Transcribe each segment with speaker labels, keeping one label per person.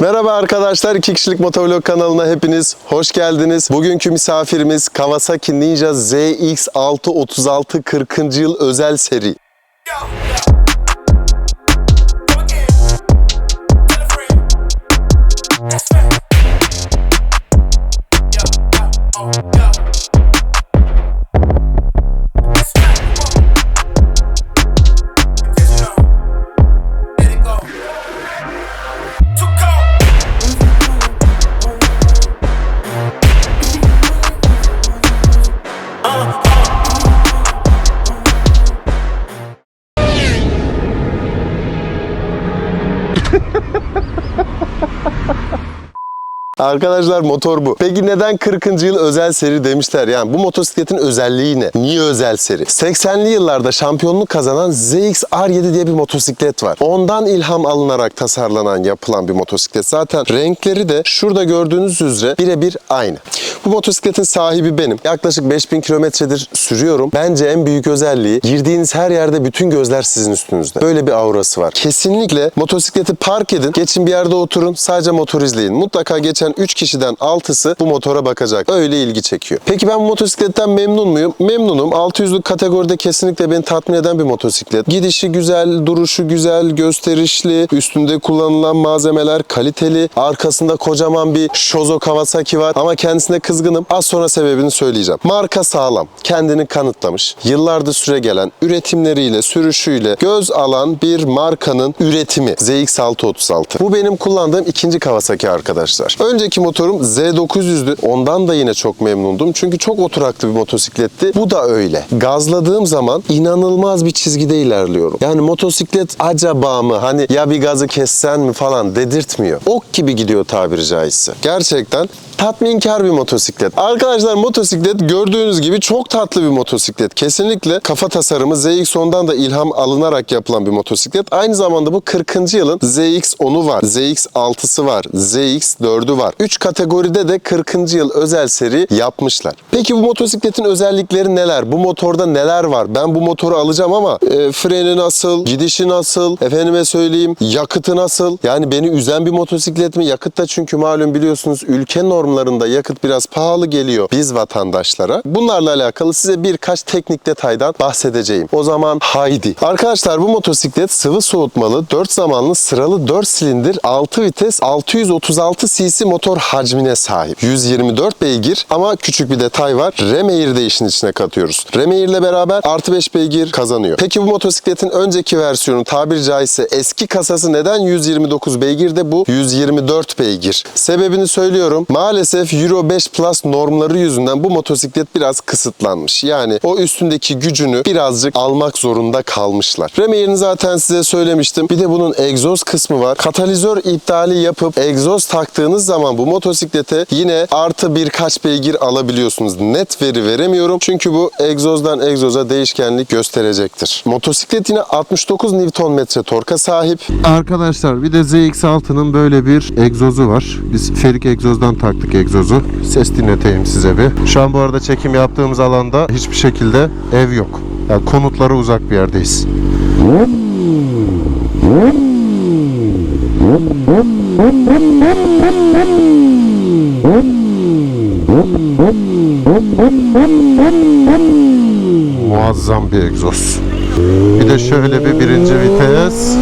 Speaker 1: Merhaba arkadaşlar, 2 kişilik motovlog kanalına hepiniz hoş geldiniz. Bugünkü misafirimiz Kawasaki Ninja ZX636 40. yıl özel seri. Arkadaşlar motor bu. Peki neden 40. yıl özel seri demişler? Yani bu motosikletin özelliği ne? Niye özel seri? 80'li yıllarda şampiyonluk kazanan ZX-R7 diye bir motosiklet var. Ondan ilham alınarak tasarlanan, yapılan bir motosiklet. Zaten renkleri de şurada gördüğünüz üzere birebir aynı. Bu motosikletin sahibi benim. Yaklaşık 5000 kilometredir sürüyorum. Bence en büyük özelliği girdiğiniz her yerde bütün gözler sizin üstünüzde. Böyle bir aurası var. Kesinlikle motosikleti park edin, geçin bir yerde oturun, sadece motor izleyin. Mutlaka geçen 3 kişiden 6'sı bu motora bakacak. Öyle ilgi çekiyor. Peki ben bu motosikletten memnun muyum? Memnunum. 600'lük kategoride kesinlikle beni tatmin eden bir motosiklet. Gidişi güzel, duruşu güzel, gösterişli, üstünde kullanılan malzemeler kaliteli, arkasında kocaman bir Shozo Kawasaki var ama kendisine kızgınım. Az sonra sebebini söyleyeceğim. Marka sağlam, kendini kanıtlamış, yıllardır süre gelen üretimleriyle, sürüşüyle göz alan bir markanın üretimi ZX636. Bu benim kullandığım ikinci Kawasaki arkadaşlar. Önceki motorum Z900'dü. Ondan da yine çok memnundum. Çünkü çok oturaklı bir motosikletti. Bu da öyle. Gazladığım zaman inanılmaz bir çizgide ilerliyorum. Yani motosiklet acaba mı hani ya bir gazı kessen mi falan dedirtmiyor. Ok gibi gidiyor tabiri caizse. Gerçekten tatminkar bir motosiklet. Arkadaşlar motosiklet gördüğünüz gibi çok tatlı bir motosiklet. Kesinlikle kafa tasarımı ZX-10'dan da ilham alınarak yapılan bir motosiklet. Aynı zamanda bu 40. yılın ZX-10'u var, ZX-6'sı var, ZX-4'ü var. 3 kategoride de 40. yıl özel seri yapmışlar. Peki bu motosikletin özellikleri neler? Bu motorda neler var? Ben bu motoru alacağım ama e, freni nasıl, gidişi nasıl, efendime söyleyeyim yakıtı nasıl? Yani beni üzen bir motosiklet mi? Yakıt da çünkü malum biliyorsunuz ülke normlarında yakıt biraz pahalı geliyor biz vatandaşlara. Bunlarla alakalı size birkaç teknik detaydan bahsedeceğim. O zaman haydi. Arkadaşlar bu motosiklet sıvı soğutmalı, 4 zamanlı sıralı 4 silindir 6 vites 636 cc motor hacmine sahip. 124 beygir ama küçük bir detay var. Remeyir de işin içine katıyoruz. Remeyir ile beraber artı 5 beygir kazanıyor. Peki bu motosikletin önceki versiyonu tabiri caizse eski kasası neden 129 beygir de bu 124 beygir? Sebebini söylüyorum. Maalesef Euro 5 Plus normları yüzünden bu motosiklet biraz kısıtlanmış. Yani o üstündeki gücünü birazcık almak zorunda kalmışlar. Remeyir'ini zaten size söylemiştim. Bir de bunun egzoz kısmı var. Katalizör iptali yapıp egzoz taktığınız zaman bu motosiklete yine artı birkaç beygir alabiliyorsunuz. Net veri veremiyorum. Çünkü bu egzozdan egzoza değişkenlik gösterecektir. Motosiklet yine 69 Nm torka sahip. Arkadaşlar bir de ZX6'nın böyle bir egzozu var. Biz Ferik egzozdan taktık egzozu. Ses dinleteyim size bir. Şu an bu arada çekim yaptığımız alanda hiçbir şekilde ev yok. Yani konutlara uzak bir yerdeyiz. Muazzam bir egzoz. Bir de şöyle bir birinci vites.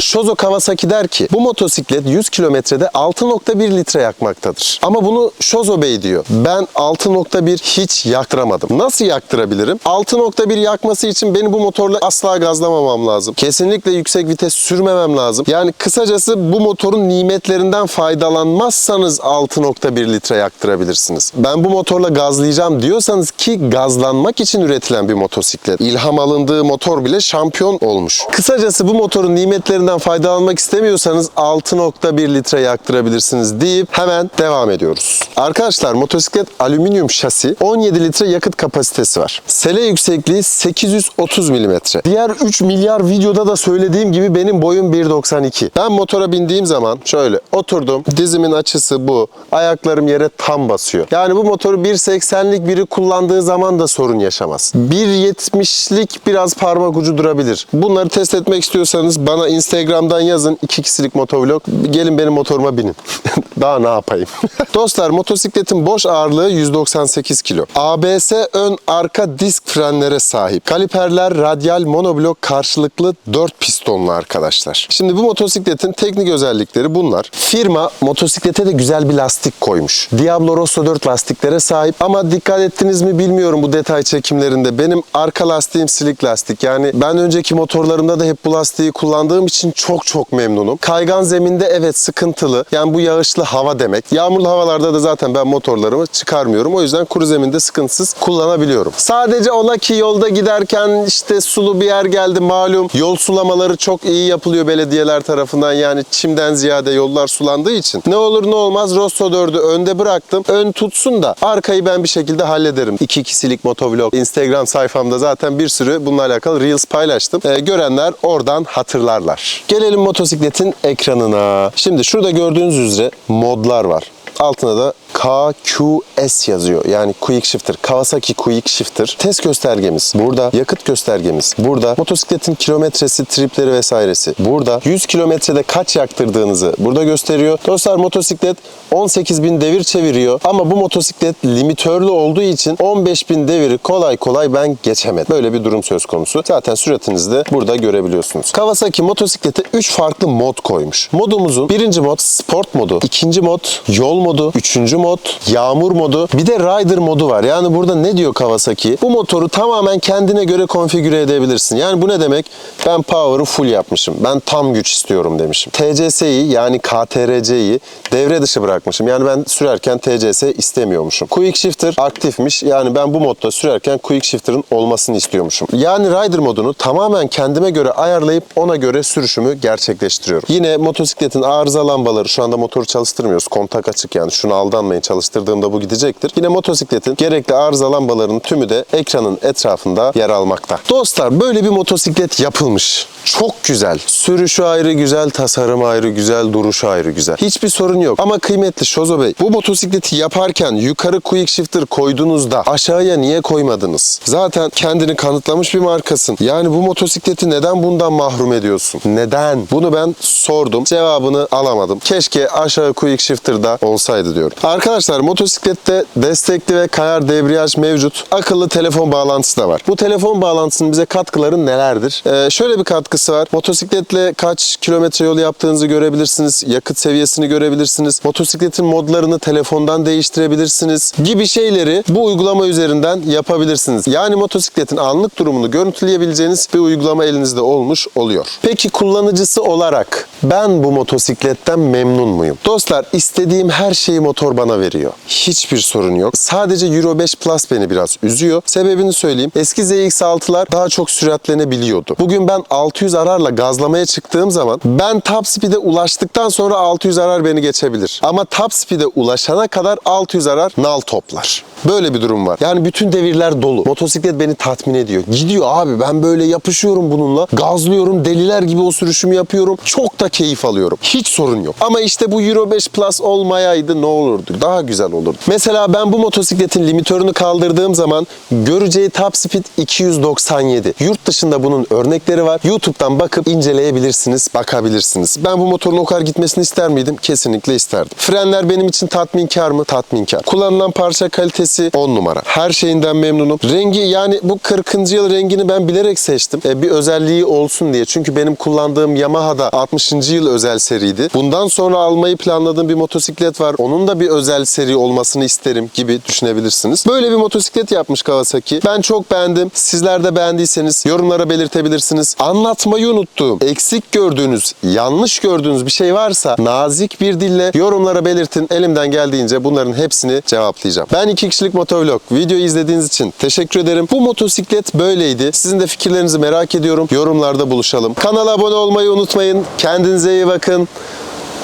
Speaker 1: Shozo Kawasaki der ki bu motosiklet 100 kilometrede 6.1 litre yakmaktadır. Ama bunu Shozo Bey diyor. Ben 6.1 hiç yaktıramadım. Nasıl yaktırabilirim? 6.1 yakması için beni bu motorla asla gazlamamam lazım. Kesinlikle yüksek vites sürmemem lazım. Yani kısacası bu motorun nimetlerinden faydalanmazsanız 6.1 litre yaktırabilirsiniz. Ben bu motorla gazlayacağım diyorsanız ki gazlanmak için üretilen bir motosiklet. İlham alındığı motor bile şampiyon olmuş. Kısacası bu motorun nimetlerinden faydalanmak istemiyorsanız 6.1 litre yaktırabilirsiniz deyip hemen devam ediyoruz. Arkadaşlar motosiklet alüminyum şasi 17 litre yakıt kapasitesi var. Sele yüksekliği 830 mm. Diğer 3 milyar videoda da söylediğim gibi benim boyum 1.92. Ben motora bindiğim zaman şöyle oturdum. Dizimin açısı bu. Ayaklarım yere tam basıyor. Yani bu motoru 1.80'lik biri kullandığı zaman da sorun yaşamaz. 1.70'lik biraz parmak ucu durabilir. Bunları test etmek istiyorsanız bana Instagram Instagram'dan yazın 2 kişilik motovlog. Gelin benim motoruma binin. Daha ne yapayım? Dostlar motosikletin boş ağırlığı 198 kilo. ABS ön arka disk frenlere sahip. Kaliperler radyal monoblok karşılıklı 4 pistonlu arkadaşlar. Şimdi bu motosikletin teknik özellikleri bunlar. Firma motosiklete de güzel bir lastik koymuş. Diablo Rosso 4 lastiklere sahip ama dikkat ettiniz mi bilmiyorum bu detay çekimlerinde. Benim arka lastiğim silik lastik. Yani ben önceki motorlarımda da hep bu lastiği kullandığım için çok çok memnunum. Kaygan zeminde evet sıkıntılı. Yani bu yağışlı hava demek. Yağmurlu havalarda da zaten ben motorlarımı çıkarmıyorum. O yüzden kuru zeminde sıkıntısız kullanabiliyorum. Sadece ola ki yolda giderken işte sulu bir yer geldi malum. Yol sulamaları çok iyi yapılıyor belediyeler tarafından. Yani çimden ziyade yollar sulandığı için. Ne olur ne olmaz Rosso 4'ü önde bıraktım. Ön tutsun da arkayı ben bir şekilde hallederim. 2 kişilik motovlog. Instagram sayfamda zaten bir sürü bununla alakalı Reels paylaştım. Ee, görenler oradan hatırlarlar. Gelelim motosikletin ekranına. Şimdi şurada gördüğünüz üzere modlar var. Altına da KQS yazıyor. Yani Quick Shifter. Kawasaki Quick Shifter. Test göstergemiz burada. Yakıt göstergemiz burada. Motosikletin kilometresi, tripleri vesairesi burada. 100 kilometrede kaç yaktırdığınızı burada gösteriyor. Dostlar motosiklet 18.000 devir çeviriyor. Ama bu motosiklet limitörlü olduğu için 15.000 deviri kolay kolay ben geçemedim. Böyle bir durum söz konusu. Zaten süratinizi de burada görebiliyorsunuz. Kawasaki motosiklete 3 farklı mod koymuş. Modumuzun birinci mod sport modu, ikinci mod yol modu, üçüncü mod yağmur modu, bir de rider modu var. Yani burada ne diyor Kawasaki? Bu motoru tamamen kendine göre konfigüre edebilirsin. Yani bu ne demek? Ben power'ı full yapmışım. Ben tam güç istiyorum demişim. TCS'yi yani KTRC'yi devre dışı bırakmışım. Yani ben sürerken TCS istemiyormuşum. Quick Shifter aktifmiş. Yani ben bu modda sürerken Quick Shifter'ın olmasını istiyormuşum. Yani rider modunu tamamen kendime göre ayarlayıp ona göre sürüşümü gerçekleştiriyorum. Yine motosikletin arıza lambaları şu anda motoru çalıştırmıyoruz. Kontak açık yani şunu aldanmayın çalıştırdığımda bu gidecektir. Yine motosikletin gerekli arıza lambalarının tümü de ekranın etrafında yer almakta. Dostlar böyle bir motosiklet yapılmış. Çok güzel. Sürüşü ayrı güzel, tasarım ayrı güzel, duruşu ayrı güzel. Hiçbir sorun yok. Ama kıymetli Şozo Bey, bu motosikleti yaparken yukarı quick shifter koyduğunuzda aşağıya niye koymadınız? Zaten kendini kanıtlamış bir markasın. Yani bu motosikleti neden bundan mahrum ediyorsun? Neden? Bunu ben sordum. Cevabını alamadım. Keşke aşağı quick shifter'da olsaydı diyorum. Arkadaşlar motosiklette destekli ve kayar debriyaj mevcut. Akıllı telefon bağlantısı da var. Bu telefon bağlantısının bize katkıları nelerdir? Ee, şöyle bir katkısı var. Motosikletle kaç kilometre yol yaptığınızı görebilirsiniz. Yakıt seviyesini görebilirsiniz. Motosikletin modlarını telefondan değiştirebilirsiniz. Gibi şeyleri bu uygulama üzerinden yapabilirsiniz. Yani motosikletin anlık durumunu görüntüleyebileceğiniz bir uygulama elinizde olmuş oluyor. Peki kullanıcısı olarak ben bu motosikletten memnun muyum? Dostlar istediğim her şeyi motor bana veriyor. Hiçbir sorun yok. Sadece Euro 5 Plus beni biraz üzüyor. Sebebini söyleyeyim. Eski ZX6'lar daha çok süratlenebiliyordu. Bugün ben 600 ararla gazlamaya çıktığım zaman ben top speed'e ulaştıktan sonra 600 arar beni geçebilir. Ama top speed'e ulaşana kadar 600 arar nal toplar. Böyle bir durum var. Yani bütün devirler dolu. Motosiklet beni tatmin ediyor. Gidiyor abi ben böyle yapışıyorum bununla. Gazlıyorum deliler gibi o sürüşümü yapıyorum. Çok da keyif alıyorum. Hiç sorun yok. Ama işte bu Euro 5 Plus olmayaydı ne olurdu? Daha güzel olurdu. Mesela ben bu motosikletin limitörünü kaldırdığım zaman göreceği top speed 297. Yurt dışında bunun örnekleri var. YouTube'dan bakıp inceleyebilirsiniz, bakabilirsiniz. Ben bu motorun o kadar gitmesini ister miydim? Kesinlikle isterdim. Frenler benim için tatminkar mı? Tatminkar. Kullanılan parça kalitesi 10 numara. Her şeyinden memnunum. Rengi yani bu 40. yıl rengini ben bilerek seçtim. E, bir özelliği olsun diye. Çünkü benim kullandığım Yamaha'da 60. yıl özel seriydi. Bundan sonra almayı planladığım bir motosiklet var. Onun da bir özel seri olmasını isterim gibi düşünebilirsiniz. Böyle bir motosiklet yapmış Kawasaki. Ben çok beğendim. Sizler de beğendiyseniz yorumlara belirtebilirsiniz. Anlatmayı unuttuğum, eksik gördüğünüz, yanlış gördüğünüz bir şey varsa nazik bir dille yorumlara belirtin. Elimden geldiğince bunların hepsini cevaplayacağım. Ben iki kişilik motovlog. Videoyu izlediğiniz için teşekkür ederim. Bu motosiklet böyleydi. Sizin de fikirlerinizi merak ediyorum. Yorumlarda buluşalım. Kanala abone olmayı unutmayın. Kendinize iyi bakın.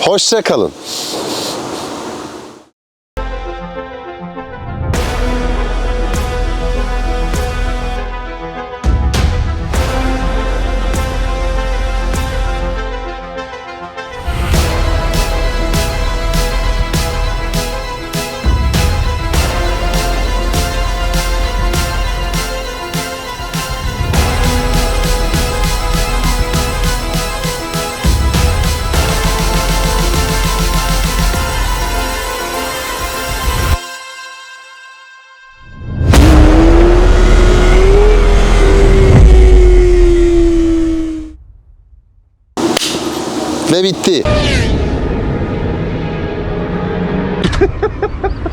Speaker 1: Hoşça kalın. Ve bitti.